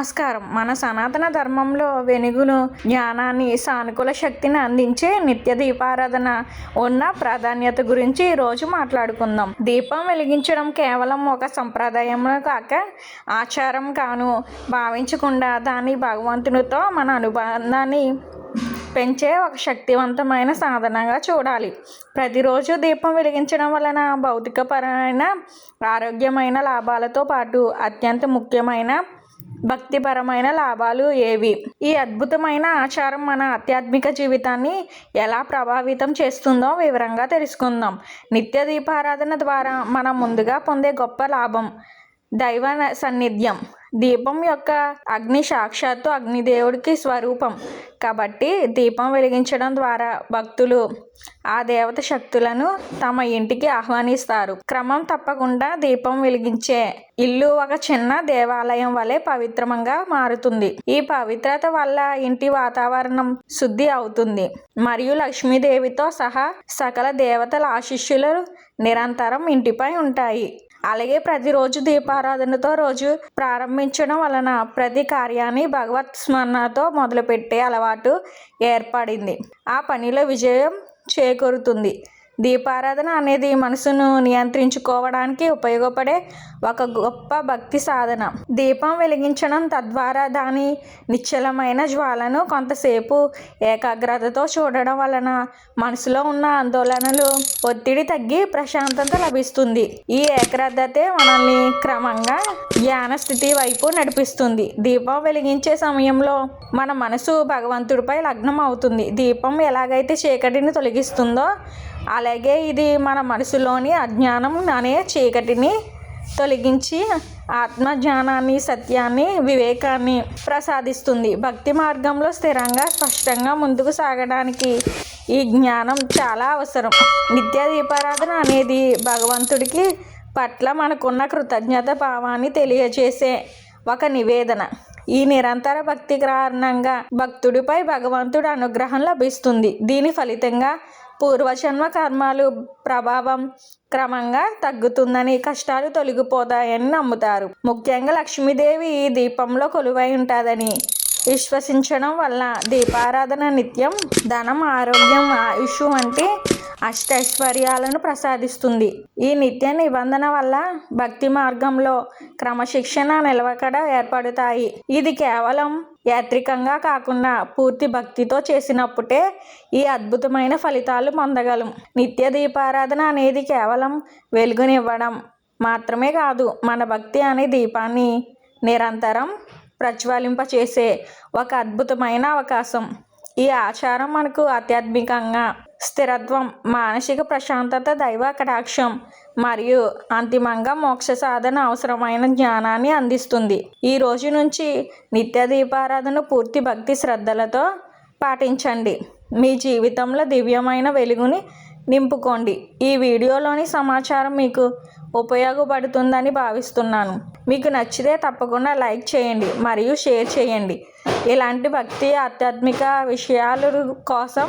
నమస్కారం. మన సనాతన ధర్మంలో వెలుగును జ్ఞానాన్ని సానుకూల శక్తిని అందించే నిత్య దీపారాధన ఉన్న ప్రాధాన్యత గురించి ఈరోజు మాట్లాడుకుందాం. దీపం వెలిగించడం కేవలం ఒక సంప్రదాయంలో కాక ఆచారం కాను భావించకుండా దాని భగవంతునితో మన అనుబంధాన్ని పెంచే ఒక శక్తివంతమైన సాధనంగా చూడాలి. ప్రతిరోజు దీపం వెలిగించడం వలన భౌతికపరమైన ఆరోగ్యమైన లాభాలతో పాటు అత్యంత ముఖ్యమైన భక్తిపరమైన లాభాలు ఏవి? ఈ అద్భుతమైన ఆచారం మన ఆధ్యాత్మిక జీవితాన్ని ఎలా ప్రభావితం చేస్తుందో వివరంగా తెలుసుకుందాం. నిత్య దీపారాధన ద్వారా మనం ముందుగా పొందే గొప్ప లాభం దైవ సన్నిధ్యం. దీపం యొక్క అగ్ని సాక్షాత్తు అగ్నిదేవుడికి స్వరూపం. కాబట్టి దీపం వెలిగించడం ద్వారా భక్తులు ఆ దేవత శక్తులను తమ ఇంటికి ఆహ్వానిస్తారు. క్రమం తప్పకుండా దీపం వెలిగించే ఇల్లు ఒక చిన్న దేవాలయం వలె పవిత్రంగా మారుతుంది. ఈ పవిత్రత వల్ల ఇంటి వాతావరణం శుద్ధి అవుతుంది. మరియు లక్ష్మీదేవితో సహా సకల దేవతల ఆశిష్యులు నిరంతరం ఇంటిపై ఉంటాయి. అలాగే ప్రతిరోజు దీపారాధనతో రోజు ప్రారంభించడం వలన ప్రతి కార్యాన్ని భగవత్ స్మరణతో మొదలుపెట్టే అలవాటు ఏర్పడింది. ఆ పనిలో విజయం చేకూరుతుంది. దీపారాధన అనేది మనసును నియంత్రించుకోవడానికి ఉపయోగపడే ఒక గొప్ప భక్తి సాధన. దీపం వెలిగించడం తద్వారా దాని నిశ్చలమైన జ్వాలను కొంతసేపు ఏకాగ్రతతో చూడడం వలన మనసులో ఉన్న ఆందోళనలు ఒత్తిడి తగ్గి ప్రశాంతత లభిస్తుంది. ఈ ఏకాగ్రతే మనల్ని క్రమంగా ధ్యాన స్థితి వైపు నడిపిస్తుంది. దీపం వెలిగించే సమయంలో మన మనసు భగవంతుడిపై లగ్నం అవుతుంది దీపం ఎలాగైతే చీకటిని తొలగిస్తుందో అలాగే ఇది మన మనసులోని అజ్ఞానం అనే చీకటిని తొలగించి ఆత్మజ్ఞానాన్ని సత్యాన్ని వివేకాన్ని ప్రసాదిస్తుంది. భక్తి మార్గంలో స్థిరంగా స్పష్టంగా ముందుకు సాగడానికి ఈ జ్ఞానం చాలా అవసరం. నిత్య దీపారాధన అనేది భగవంతుడికి పట్ల మనకున్న కృతజ్ఞత భావాన్ని తెలియజేసే ఒక నివేదన. ఈ నిరంతర భక్తి కారణంగా భక్తుడిపై భగవంతుడి అనుగ్రహం లభిస్తుంది. దీని ఫలితంగా పూర్వజన్మ కర్మాలు ప్రభావం క్రమంగా తగ్గుతుందని కష్టాలు తొలగిపోతాయని నమ్ముతారు. ముఖ్యంగా లక్ష్మీదేవి దీపంలో కొలువై ఉంటుందని విశ్వసించడం వల్ల దీపారాధన నిత్యం ధనం ఆరోగ్యం ఆయుష్ వంటి అష్టైశ్వర్యాలను ప్రసాదిస్తుంది. ఈ నిత్య నిబంధన వల్ల భక్తి మార్గంలో క్రమశిక్షణ నిలవకడ ఏర్పడతాయి. ఇది కేవలం యాత్రికంగా కాకుండా పూర్తి భక్తితో చేసినప్పుడే ఈ అద్భుతమైన ఫలితాలు పొందగలం. నిత్య దీపారాధన అనేది కేవలం వెలుగునివ్వడం మాత్రమే కాదు మన భక్తి అనే దీపాన్ని నిరంతరం ప్రజ్వలింపచేసే ఒక అద్భుతమైన అవకాశం. ఈ ఆచారం మనకు ఆధ్యాత్మికంగా స్థిరత్వం మానసిక ప్రశాంతత దైవ కటాక్షం మరియు అంతిమంగా మోక్ష సాధన అవసరమైన జ్ఞానాన్ని అందిస్తుంది. ఈ రోజు నుంచి నిత్య దీపారాధన పూర్తి భక్తి శ్రద్ధలతో పాటించండి. మీ జీవితంలో దివ్యమైన వెలుగుని నింపుకోండి. ఈ వీడియోలోని సమాచారం మీకు ఉపయోగపడుతుందని భావిస్తున్నాను. మీకు నచ్చితే తప్పకుండా లైక్ చేయండి మరియు షేర్ చేయండి. ఇలాంటి భక్తి ఆధ్యాత్మిక విషయాల కోసం